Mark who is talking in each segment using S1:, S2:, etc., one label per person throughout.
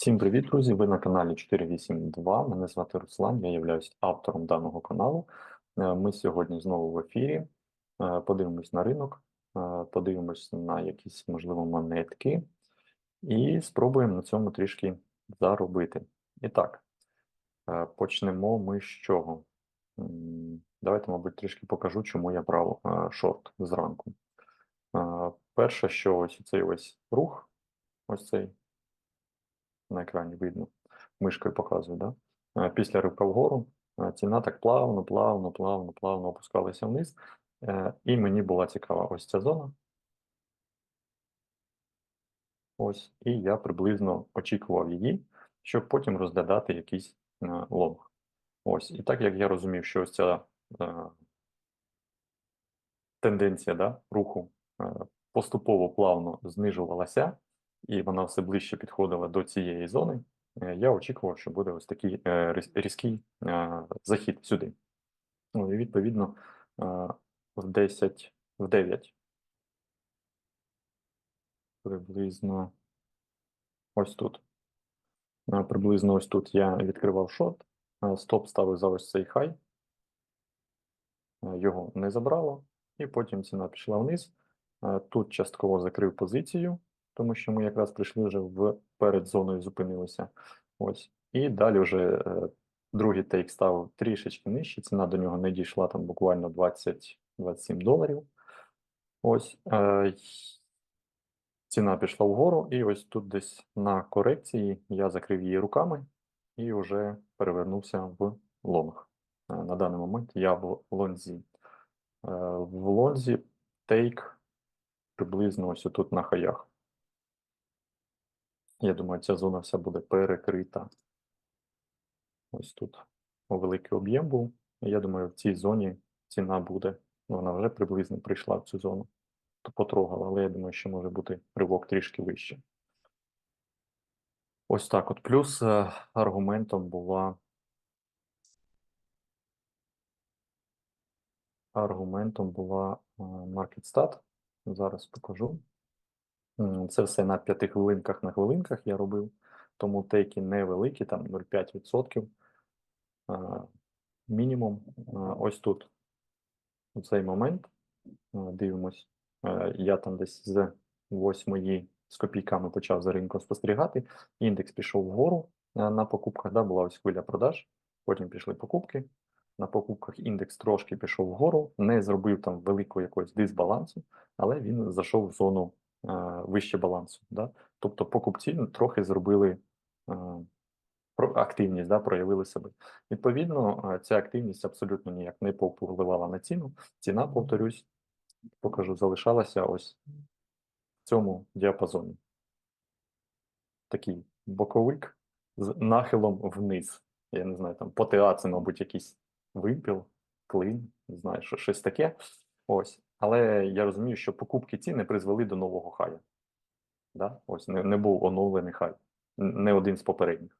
S1: Всім привіт, друзі! Ви на каналі 482. Мене звати Руслан, я являюсь автором даного каналу. Е, Ми сьогодні знову в ефірі. Е, Подивимось на ринок, е, подивимось на якісь, можливо, монетки і спробуємо на цьому трішки заробити. І так, почнемо ми з чого? Давайте, мабуть, трішки покажу, чому я брав шорт зранку. Перше, що ось цей ось рух, ось цей на екрані видно, мишкою показую, да? Е, Після ривка вгору е, ціна так плавно, плавно, плавно, плавно опускалася вниз. Е, І мені була цікава ось ця зона. Ось, і я приблизно очікував її, щоб потім розглядати якийсь лонг. Ось, і так як я розумів, що ось ця тенденція да, руху поступово плавно знижувалася, і вона все ближче підходила до цієї зони, е, я очікував, що буде ось такий е, різкий е, захід сюди. Ну, і відповідно в 10, в 9 приблизно ось тут. Приблизно ось тут я відкривав шорт, е, стоп ставив за ось цей хай, його не забрало, і потім ціна пішла вниз. Тут частково закрив позицію, тому що ми якраз прийшли вже в перед зоною зупинилися. Ось. І далі вже е, другий тейк став трішечки нижче, ціна до нього не дійшла там буквально 20-27 доларів. Ось. Е, Ціна пішла вгору, і ось тут десь на корекції я закрив її руками і вже перевернувся в лонг. Е, На даний момент я в лонзі. Е, В лонзі тейк приблизно ось тут на хаях. Я думаю, ця зона вся буде перекрита. Ось тут великий об'єм був. Я думаю, в цій зоні ціна буде. ну, Вона вже приблизно прийшла в цю зону. То потрогала, але я думаю, що може бути ривок трішки вище. Ось так от. Плюс е, аргументом була. Аргументом була е, MarketStat. Зараз покажу. Це все на 5 хвилинках на хвилинках я робив, тому тейки невеликі, там 0,5%. е, Мінімум. Ось тут, у цей момент, дивимось, я там десь з 8 з копійками почав за ринком спостерігати. Індекс пішов вгору на покупках, да, була ось хвиля продаж, потім пішли покупки. На покупках індекс трошки пішов вгору, не зробив там великого якогось дисбалансу, але він зайшов в зону вище балансу. Да? Тобто покупці ну, трохи зробили активність, да, проявили себе. Відповідно, ця активність абсолютно ніяк не повпливала на ціну. Ціна, повторюсь, покажу, залишалася ось в цьому діапазоні. Такий боковик з нахилом вниз. Я не знаю, там по це, мабуть, якийсь вимпіл, клин, не знаю, що щось таке. Ось. Але я розумію, що покупки ці не призвели до нового хая. Да? Ось не, не був оновлений хай, не один з попередніх.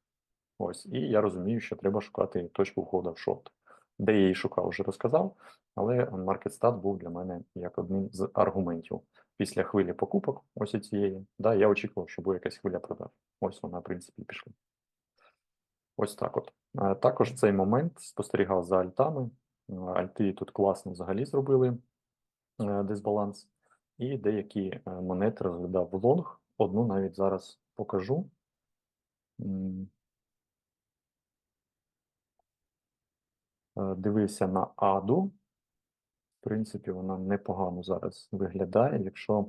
S1: Ось, і я розумію, що треба шукати точку входу в шорт. Де я її шукав, вже розказав, але MarketStat був для мене як одним з аргументів. Після хвилі покупок, ось цієї, да, я очікував, що буде якась хвиля продаж. Ось вона, в принципі, пішла. Ось так от. Е, Також цей момент спостерігав за альтами. Е, Альти тут класно взагалі зробили дисбаланс. І деякі е, монети розглядав в лонг. Одну навіть зараз покажу. Е, Дивився на Аду. В принципі, вона непогано зараз виглядає. Якщо е,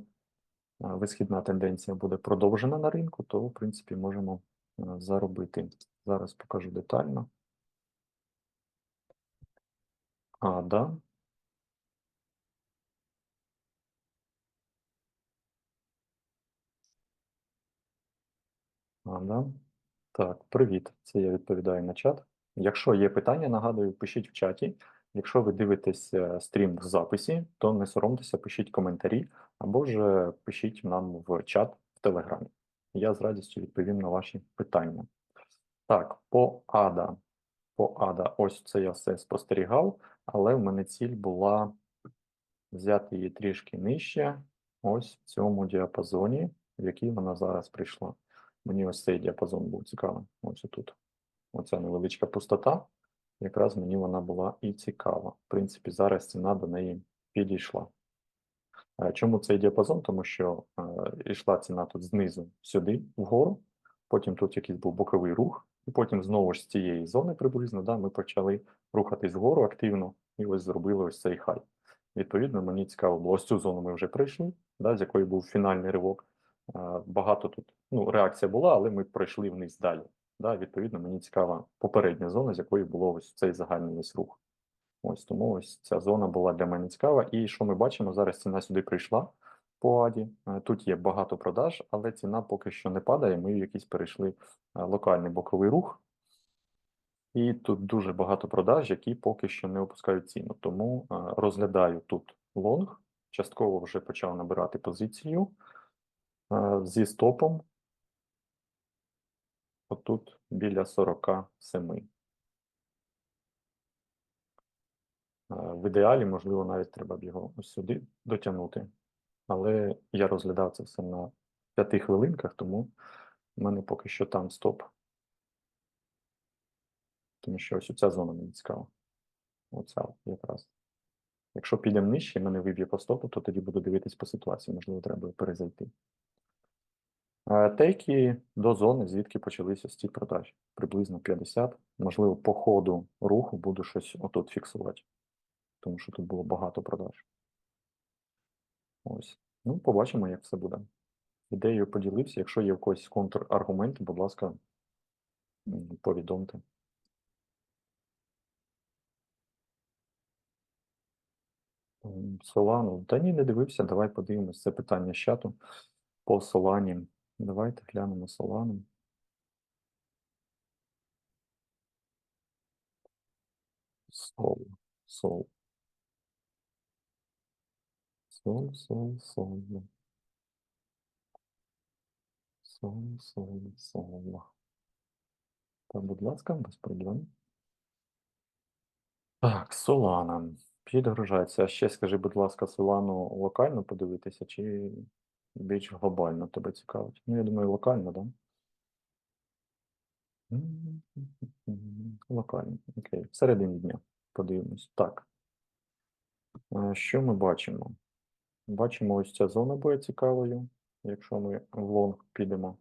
S1: висхідна тенденція буде продовжена на ринку, то, в принципі, можемо е, заробити. Зараз покажу детально. Ада. Ада. Так, привіт. Це я відповідаю на чат. Якщо є питання, нагадую, пишіть в чаті. Якщо ви дивитесь е, стрім в записі, то не соромтеся, пишіть коментарі або ж е, пишіть нам в чат в Телеграмі. Я з радістю відповім на ваші питання. Так, по АДА. По АДА, ось це я все спостерігав, але в мене ціль була взяти її трішки нижче, ось в цьому діапазоні, в який вона зараз прийшла. Мені ось цей діапазон був цікавий. Ось тут. Оця невеличка пустота. Якраз мені вона була і цікава. В принципі, зараз ціна до неї підійшла. Е, Чому цей діапазон? Тому що е, йшла ціна тут знизу сюди, вгору, потім тут якийсь був боковий рух, і потім знову ж з цієї зони приблизно да, ми почали рухатись вгору активно, і ось зробили ось цей хай. Відповідно, мені цікаво було, ось цю зону ми вже пройшли, да, з якої був фінальний ривок. Багато тут ну, реакція була, але ми пройшли вниз далі. Да, відповідно, мені цікава попередня зона, з якої було ось цей загальний весь рух. Ось тому ось ця зона була для мене цікава. І що ми бачимо? Зараз ціна сюди прийшла по аді. Е, Тут є багато продаж, але ціна поки що не падає. Ми якийсь перейшли е, локальний боковий рух. І тут дуже багато продаж, які поки що не опускають ціну. Тому е, розглядаю тут лонг. Частково вже почав набирати позицію зі стопом. Отут біля 47. Е, В ідеалі, можливо, навіть треба б його ось сюди дотягнути. Але я розглядав це все на п'яти хвилинках, тому в мене поки що там стоп. Тому що ось ця зона мені цікава. Оця якраз. Якщо підемо нижче і мене виб'є по стопу, то тоді буду дивитись по ситуації, можливо, треба перезайти. Тейки до зони, звідки почалися ці продажі. Приблизно 50. Можливо, по ходу руху буду щось отут фіксувати. Тому що тут було багато продаж. Ось. Ну, побачимо, як все буде. Ідеєю поділився. Якщо є в когось контраргументи, будь ласка, повідомте. Солану. Та ні, не дивився. Давай подивимось. Це питання з чату по Солані. Давайте глянемо Солану. Сол. Сол. Сол, сол, сол. Сол, сол, сол. Та, будь ласка, без проблем. Так, Солана. Підгружається. А ще скажи, будь ласка, Солану локально подивитися чи більш глобально тебе цікавить? Ну, я думаю, локально, так? Да? Локально. Окей. Всередині дня. Подивимось. Так. Е, Що ми бачимо? Бачимо, ось ця зона буде цікавою. Якщо ми в лонг підемо.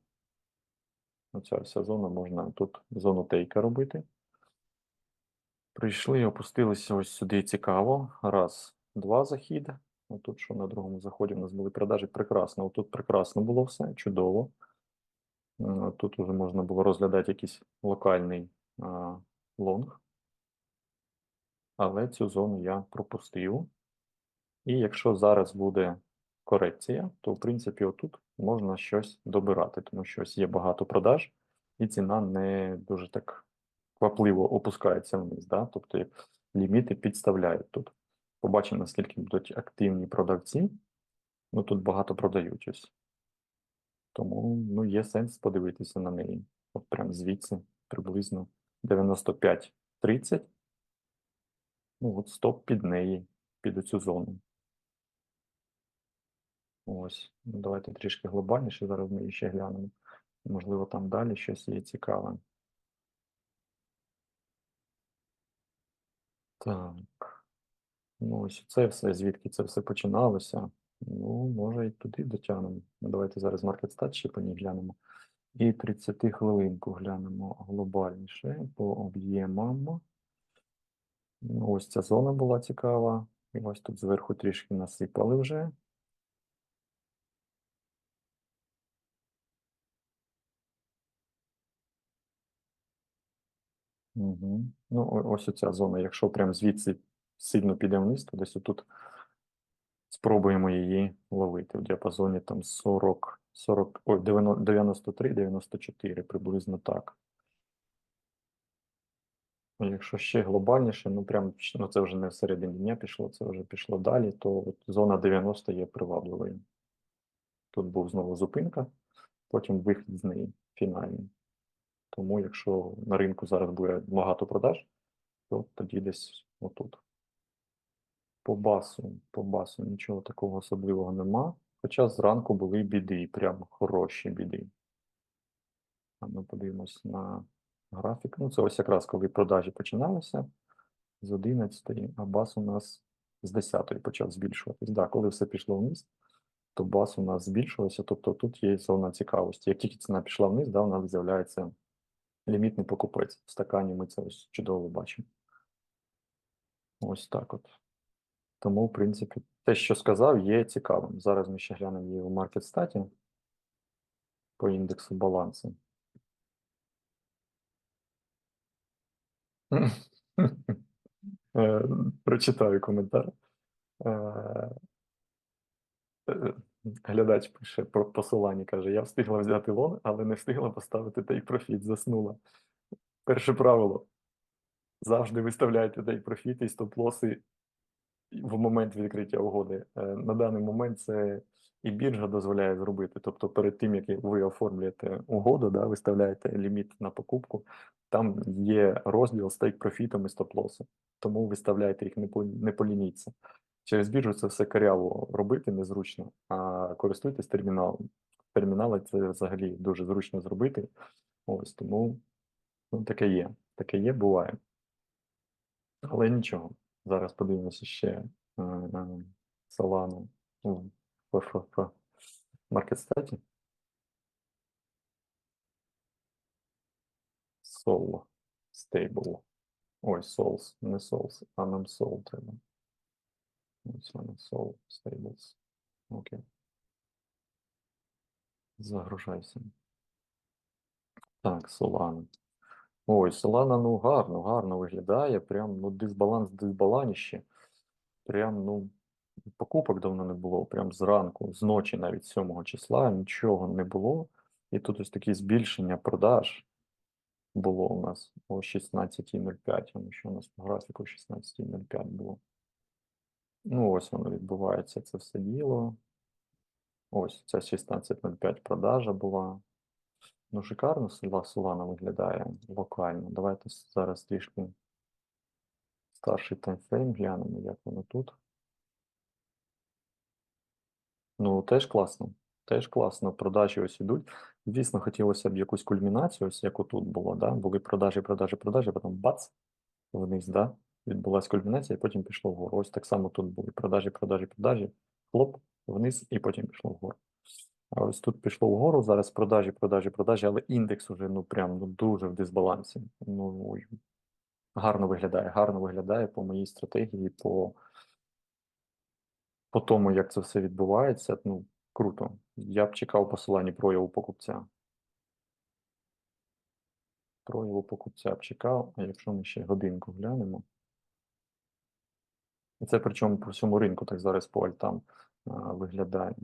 S1: Оця вся зона можна тут зону тейка робити. Прийшли, опустилися ось сюди цікаво. Раз, два захід. Отут, що на другому заході у нас були продажі, прекрасно. Отут прекрасно було все, чудово. Тут вже можна було розглядати якийсь локальний лонг. Але цю зону я пропустив. І якщо зараз буде корекція, то в принципі отут можна щось добирати, тому що ось є багато продаж, і ціна не дуже так квапливо опускається вниз. Да? Тобто ліміти підставляють тут. Побачимо, наскільки будуть активні продавці. Ну тут багато продають ось. Тому ну, є сенс подивитися на неї. От прям звідси приблизно 95-30. Ну, от стоп під неї, під цю зону. Ось. Ну, давайте трішки глобальніше. Зараз ми її ще глянемо. Можливо, там далі щось є цікаве. Так. Ну, ось це все, звідки це все починалося. Ну, може, і туди дотягнемо. Ну, давайте зараз MarketStat ще по ній глянемо. І 30 хвилинку глянемо глобальніше по об'ємам. Ну, Ось ця зона була цікава. І ось тут зверху трішки насипали вже. Угу. Ну, ось оця зона. Якщо прям звідси сильно піде вниз, то десь отут спробуємо її ловити в діапазоні там 40, 40, ой, 93, 94, приблизно так. Якщо ще глобальніше, ну прям ну це вже не всередині дня пішло, це вже пішло далі, то от зона 90 є привабливою. Тут був знову зупинка, потім вихід з неї фінальний. Тому якщо на ринку зараз буде багато продаж, то тоді десь отут. По басу, по басу нічого такого особливого нема. Хоча зранку були біди, прям хороші біди. А Ми подивимось на графік. Ну, це ось якраз коли продажі починалися з 11, а бас у нас з 10 почав збільшуватись. Да, коли все пішло вниз, то бас у нас збільшувався, тобто тут є зона цікавості. Як тільки ціна пішла вниз, да, у нас з'являється лімітний покупець. В стакані ми це ось чудово бачимо. Ось так от. Тому, в принципі, те, що сказав, є цікавим. Зараз ми ще глянемо її у маркет-статі по індексу балансу. Е, Прочитаю коментар. Е, е, Глядач пише про посилання, каже: Я встигла взяти лон, але не встигла поставити take profit, заснула. Перше правило. Завжди виставляйте take profit і стоп-лоси в момент відкриття угоди. Е, На даний момент це і біржа дозволяє зробити. Тобто, перед тим, як ви оформлюєте угоду, да, виставляєте ліміт на покупку, там є розділ з take профітом і стоп-лосом. Тому виставляйте їх, не, по- не полініться. Через біржу це все каряво робити незручно, а користуйтесь терміналом. Термінали це взагалі дуже зручно зробити. Ось тому ну, таке є. Таке є, буває. Але нічого. Зараз подивимося ще е, Solana у FFF Sol Stable. Ой, Sols, не Sols, а нам Sol треба. Ось воно, Sol Stables. Окей. Загружайся. Так, Solana. Ой, Solana, ну гарно, гарно виглядає. Прям ну, дисбаланс дисбаланіще. Прям, ну, покупок давно не було. Прям зранку, з ночі, навіть 7 числа, нічого не було. І тут ось таке збільшення продаж було у нас о 16.05. А що у нас по графіку 16.05 було. Ну, ось воно відбувається, це все діло. Ось ця 16.05 продажа була. Ну, шикарно Солана виглядає локально. Давайте зараз трішки старший таймфрейм глянемо, як воно тут. Ну, теж класно. Теж класно. Продажі ось ідуть. Звісно, хотілося б якусь кульмінацію, ось як отут було, да? Були продажі, продажі, продажі, потім бац, вниз, да? Відбулася кульмінація, і потім пішло вгору. Ось так само тут були продажі, продажі, продажі, хлоп, вниз, і потім пішло вгору. А ось тут пішло вгору, зараз продажі, продажі, продажі, але індекс уже ну прям ну, дуже в дисбалансі. Ну гарно виглядає, гарно виглядає по моїй стратегії, по, по тому, як це все відбувається. Ну, круто. Я б чекав посилання прояву покупця. Прояву покупця б чекав, а якщо ми ще годинку глянемо. І це причому по всьому ринку, так зараз по альтам а, виглядає.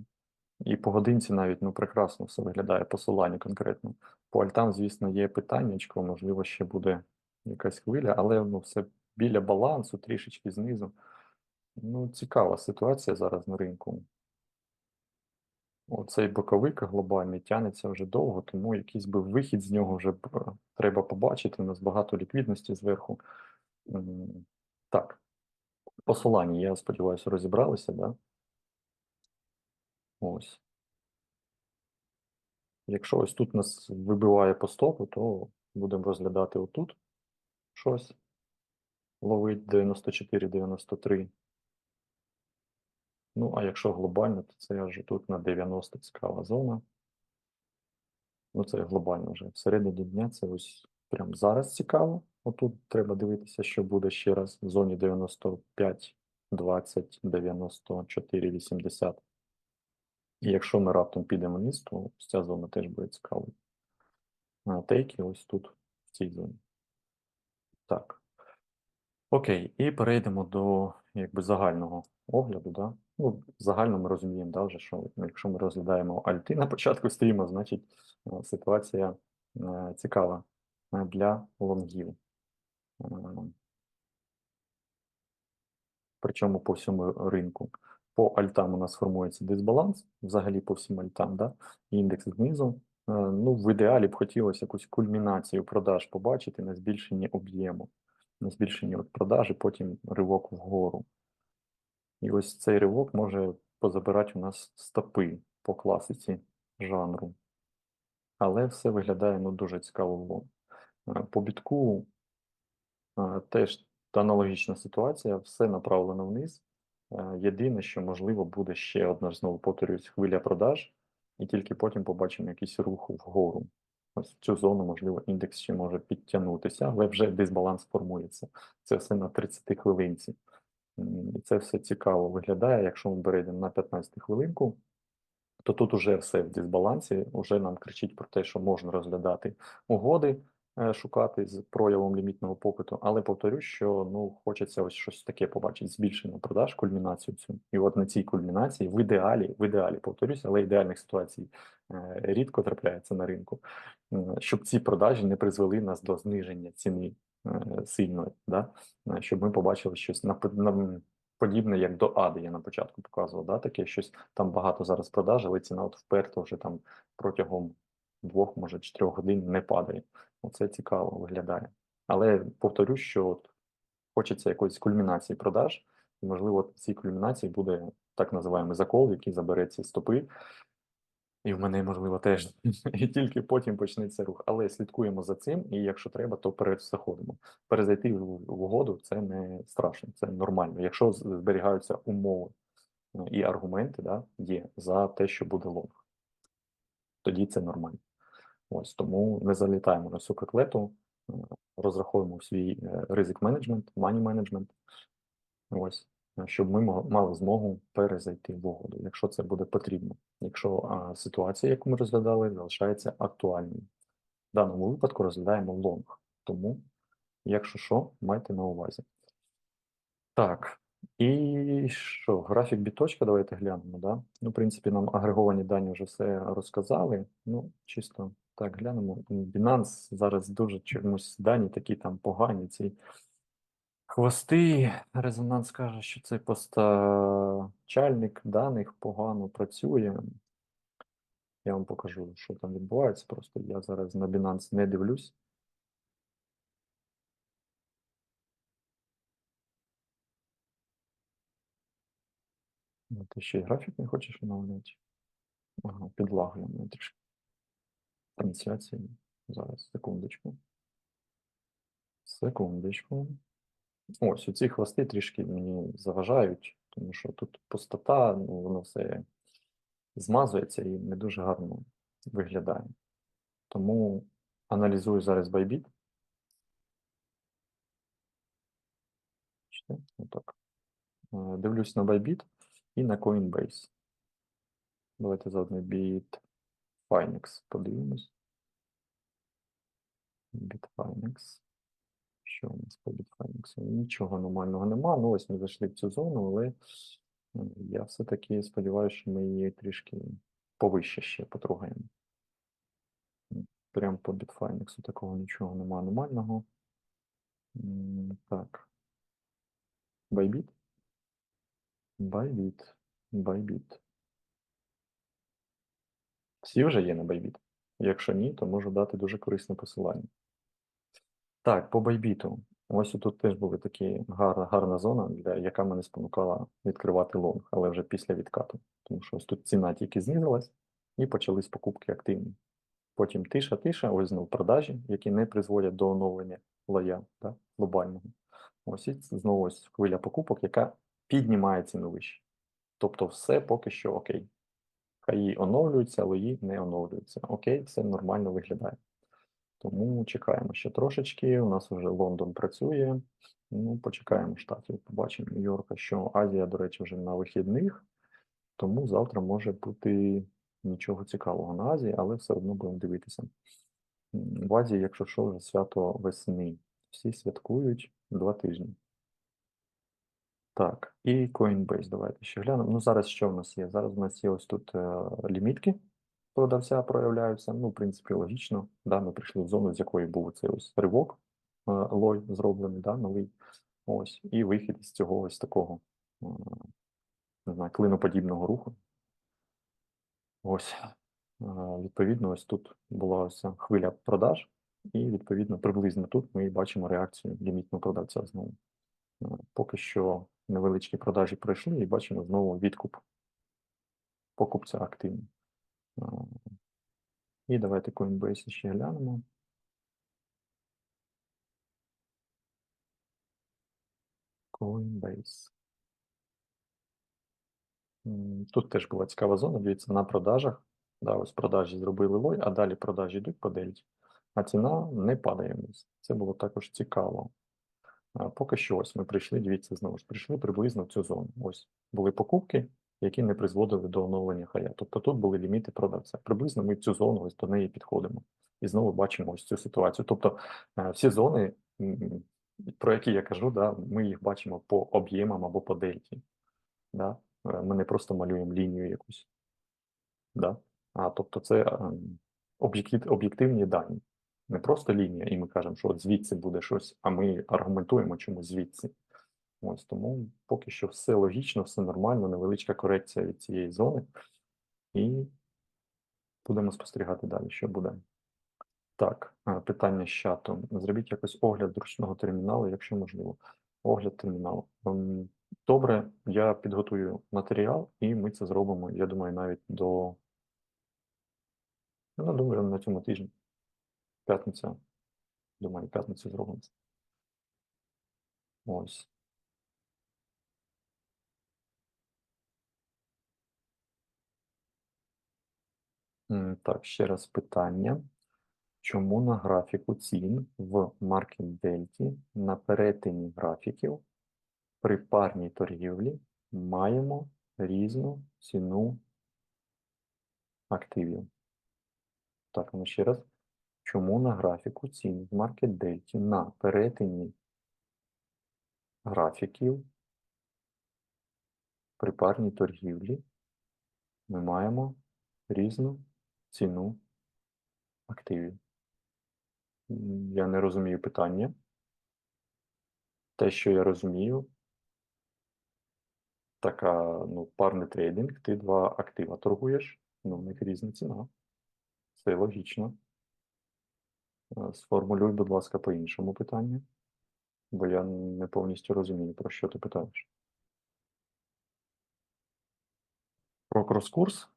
S1: І по годинці навіть ну прекрасно все виглядає посилання конкретно. По альтам, звісно, є питаннячко, можливо, ще буде якась хвиля, але ну, все біля балансу, трішечки знизу. Ну, цікава ситуація зараз на ринку. Оцей боковик глобальний тягнеться вже довго, тому якийсь би вихід з нього вже е, треба побачити. У нас багато ліквідності зверху. Так, посилання, я сподіваюся, розібралися, да? Ось. Якщо ось тут нас вибиває по стопу, то будемо розглядати отут щось. Ловить 94-93. Ну, а якщо глобально, то це вже тут на 90 цікава зона. Ну, це глобально вже. Всередині дня це ось прямо зараз цікаво. Отут треба дивитися, що буде ще раз в зоні 95, 20, 94, 80. І якщо ми раптом підемо вниз, то ця зона теж буде цікавою. Тейки ось тут, в цій зоні. Так. Окей, і перейдемо до якби загального огляду. Да? Ну, загально ми розуміємо, да, вже, що ну, якщо ми розглядаємо альти на початку стріму, значить е, ситуація е, цікава е, для лонгів. Причому по всьому ринку. По альтам у нас формується дисбаланс, взагалі по всім альтам, да? індекс знизу. Е, Ну, в ідеалі б хотілося якусь кульмінацію продаж побачити на збільшенні об'єму, на збільшенні от продажі, потім ривок вгору. І ось цей ривок може позабирати у нас стопи по класиці жанру. Але все виглядає ну, дуже цікаво. Е, По бітку е, теж аналогічна ситуація, все направлено вниз. Е, Єдине, що можливо буде ще одна знову повторюсь, хвиля продаж, і тільки потім побачимо якийсь рух вгору. Ось в цю зону, можливо, індекс ще може підтягнутися, але вже дисбаланс формується. Це все на 30 хвилинці. І це все цікаво виглядає. Якщо ми перейдемо на 15 хвилинку, то тут уже все в дисбалансі, вже нам кричить про те, що можна розглядати угоди, шукати з проявом лімітного попиту, але повторюсь, що ну хочеться ось щось таке побачити, збільшення продаж, кульмінацію цю. І от на цій кульмінації в ідеалі, в ідеалі повторюсь, але ідеальних ситуацій е, рідко трапляється на ринку, е, щоб ці продажі не призвели нас до зниження ціни е, сильної, да? Е, щоб ми побачили щось на подібне, як до Ади, я на початку показував, да, таке щось там багато зараз продаж, але ціна от вперто вже там протягом двох, може чотирьох годин не падає. Оце цікаво виглядає. Але повторюсь, що от хочеться якоїсь кульмінації продаж, і можливо, в цій кульмінації буде так називаємо закол, який забере ці стопи. І в мене, можливо, теж і тільки потім почнеться рух. Але слідкуємо за цим, і якщо треба, то перед заходимо. Перезайти в, угоду це не страшно, це нормально. Якщо зберігаються умови е, і аргументи, да, є за те, що буде лонг, тоді це нормально. Ось тому не залітаємо на всю котлету, е, розраховуємо свій е, ризик менеджмент, мані менеджмент. Ось, е, щоб ми мали змогу перезайти в угоду, якщо це буде потрібно. Якщо ситуація, яку ми розглядали, залишається актуальною. В даному випадку розглядаємо лонг. Тому, якщо що, майте на увазі. Так, і що, графік біточка, давайте глянемо, да? Ну, в принципі, нам агреговані дані вже все розказали. Ну, чисто так глянемо. Binance зараз дуже чомусь дані такі там погані. Ці хвости. Резонанс каже, що цей постачальник даних погано працює. Я вам покажу, що там відбувається. Просто я зараз на Binance не дивлюсь. Ну, Ти ще й графік не хочеш оновлювати? Ага, підлагує мене трішки. Трансляції. Зараз, секундочку. Секундочку. Ось, ці хвости трішки мені заважають, тому що тут пустота, ну, воно все змазується і не дуже гарно виглядає. Тому аналізую зараз. Бачите? Отак. Е, Дивлюсь на Bybit і на Coinbase. Давайте заодно Bitfinex подивимось. Bitfinex. Що у нас по Bitfinex? Нічого нормального нема. Ну, ось ми зайшли в цю зону, але е, я все-таки сподіваюся, що ми її трішки повище ще потрогаємо. Прям по Bitfinex такого нічого нема нормального. Так. Bybit? Bybit. Bybit. Всі вже є на Bybit? Якщо ні, то можу дати дуже корисне посилання. Так, по Bybit. Ось тут теж була такі гарна, гарна зона, для, яка мене спонукала відкривати лонг, але вже після відкату. Тому що ось тут ціна тільки знизилась і почались покупки активні. Потім тиша, тиша, ось знову продажі, які не призводять до оновлення лоя да, глобального. Ось і знову ось хвиля покупок, яка піднімає ціну вище. Тобто все поки що окей. Хаї оновлюються, лої не оновлюються. Окей, все нормально виглядає. Тому чекаємо ще трошечки. У нас вже Лондон працює. Ну, почекаємо штатів. Побачимо Нью-Йорка, що Азія, до речі, вже на вихідних. Тому завтра може бути нічого цікавого на Азії, але все одно будемо дивитися. В Азії, якщо що, вже свято весни. Всі святкують два тижні. Так, і Coinbase. Давайте ще глянемо. Ну, зараз що в нас є? Зараз у нас є ось тут е, лімітки продавця проявляються. Ну, в принципі, логічно. Да, ми прийшли в зону, з якої був цей ось ривок, е, лой зроблений, да, новий. Ось, і вихід із цього ось такого, е, не знаю, клиноподібного руху. Ось, е, відповідно, ось тут була ось хвиля продаж, і відповідно приблизно тут ми бачимо реакцію лімітного продавця знову. Е, Поки що невеличкі продажі пройшли, і бачимо знову відкуп покупця активний. Е, І давайте Coinbase ще глянемо. Coinbase. Тут теж була цікава зона, дивіться, на продажах. Да, ось продажі зробили лой, а далі продажі йдуть по дельті, а ціна не падає вниз. Це було також цікаво. Поки що ось ми прийшли, дивіться, знову ж прийшли приблизно в цю зону. Ось були покупки, які не призводили до оновлення хая. Тобто тут були ліміти продавця. Приблизно ми в цю зону ось до неї підходимо. І знову бачимо ось цю ситуацію. Тобто е, всі зони, про які я кажу, да, ми їх бачимо по об'ємам або по дельті. Да? Е, Ми не просто малюємо лінію якусь. Да? А тобто це ем, об'єктивні дані. Не просто лінія, і ми кажемо, що от звідси буде щось, а ми аргументуємо чомусь звідси. Ось тому поки що все логічно, все нормально, невеличка корекція від цієї зони. І будемо спостерігати далі, що буде. Так, е, питання з чату. Зробіть якось огляд зручного терміналу, якщо можливо. Огляд терміналу. Ем, Добре, я підготую матеріал, і ми це зробимо, я думаю, навіть до. Ну, думаю, на цьому тижні. П'ятниця. Думаю, п'ятницю зробимо. Ось. Так, ще раз питання. Чому на графіку цін в Delta на перетині графіків при парній торгівлі маємо різну ціну активів? Так, ну ще раз. Чому на графіку цін в Market Delta на перетині графіків при парній торгівлі ми маємо різну ціну активів? Я не розумію питання. Те, що я розумію, така, ну, парний трейдинг, ти два актива торгуєш, ну, в них різна ціна. Це логічно. Е, Сформулюй, будь ласка, по-іншому питання, бо я не повністю розумію, про що ти питаєш. Про крос-курс?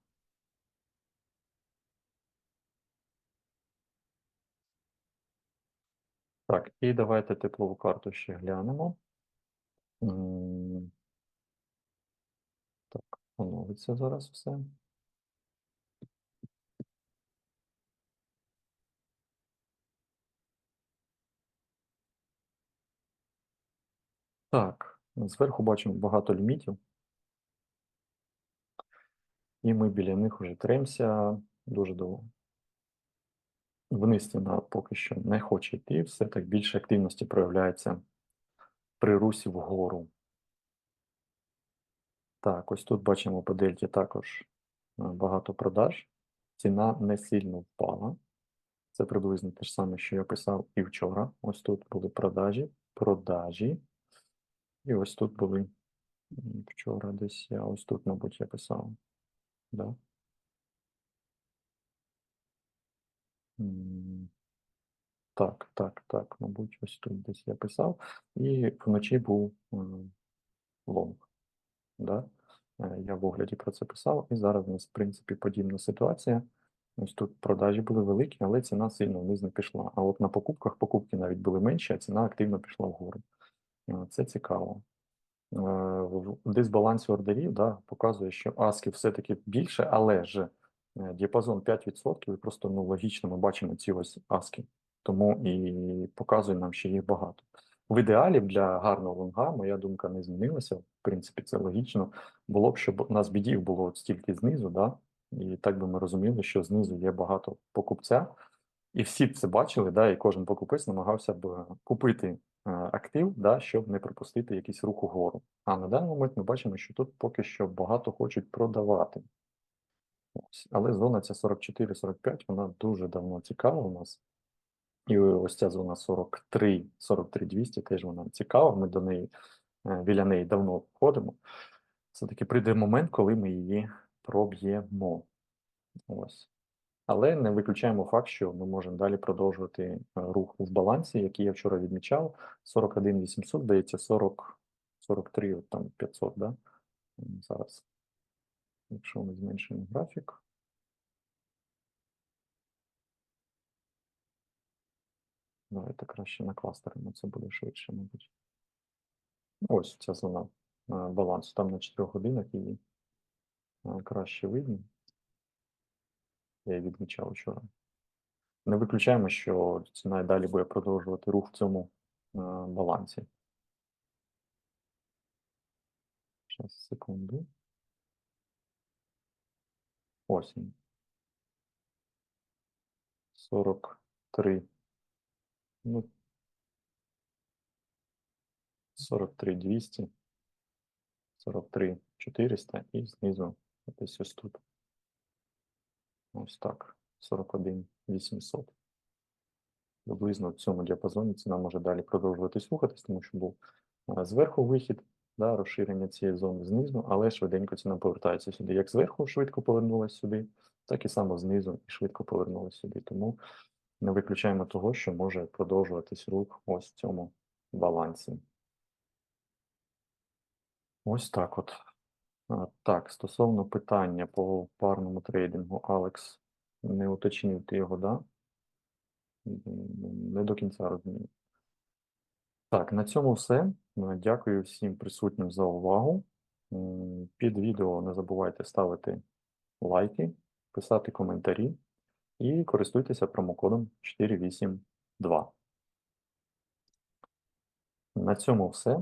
S1: Так, і давайте теплову карту ще глянемо. Так, оновиться зараз все. Так, зверху бачимо багато лімітів. І ми біля них уже тремся дуже довго. Вниз ціна поки що не хоче йти, все так більше активності проявляється при русі вгору. Так, ось тут бачимо по дельті також е, багато продаж. Ціна не сильно впала. Це приблизно те ж саме, що я писав і вчора. Ось тут були продажі, продажі. І ось тут були вчора десь я ось тут, мабуть, я писав. Да? Так, так, так, мабуть, ось тут десь я писав. І вночі був лонг. Да? Е, Я в огляді про це писав, і зараз у нас, в принципі, подібна ситуація. Ось тут продажі були великі, але ціна сильно вниз не пішла. А от на покупках покупки навіть були менші, а ціна активно пішла вгору. Е, Це цікаво. Е, дисбалансі ордерів да, показує, що асків все-таки більше, але ж е, діапазон 5%, і просто ну, логічно ми бачимо ці ось аски. Тому і показує нам, що їх багато. В ідеалі для гарного лонга, моя думка не змінилася. В принципі, це логічно. Було б, щоб у нас бідів було от стільки знизу, да? і так би ми розуміли, що знизу є багато покупця. І всі це бачили, да, і кожен покупець намагався б купити актив, да, щоб не пропустити якийсь рух угору. А на даний момент ми бачимо, що тут поки що багато хочуть продавати. Ось. Але зона ця 44-45, вона дуже давно цікава у нас. І ось ця зона 43, 43 200 теж вона цікава. Ми до неї е, біля неї давно входимо. Все-таки прийде момент, коли ми її проб'ємо. Ось але не виключаємо факт, що ми можемо далі продовжувати е, рух в балансі, який я вчора відмічав. 41 800, здається, 40, 43 от там 500, да? Зараз, якщо ми зменшуємо графік. Давайте краще на кластеримо, це буде швидше, мабуть. Ну, ось ця зона е, балансу. Там на 4 годинах її е, краще видно. Я відмічав вчора. Не виключаємо, що ціна і далі буде продовжувати рух в цьому е, балансі. Зараз, секунду. Ось він. 43. Ну, 43 200. 43 400 і знизу десь ось тут. Ось так. 41 800. Приблизно в цьому діапазоні ціна може далі продовжуватись рухатись, тому що був е, зверху вихід, да, розширення цієї зони знизу, але швиденько ціна повертається сюди. Як зверху швидко повернулася сюди, так і само знизу і швидко повернулася сюди. Тому не виключаємо того, що може продовжуватись рух ось в цьому балансі. Ось так от. Так, стосовно питання по парному трейдингу, Алекс, не уточнив ти його, да? Не до кінця розумію. Так, на цьому все. Дякую всім присутнім за увагу. Під відео не забувайте ставити лайки, писати коментарі і користуйтеся промокодом 482. На цьому все.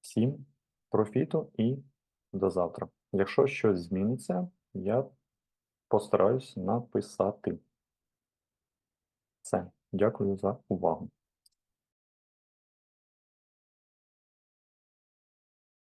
S1: Всім профіту і до завтра. Якщо щось зміниться, я постараюсь написати. Все. Дякую за увагу.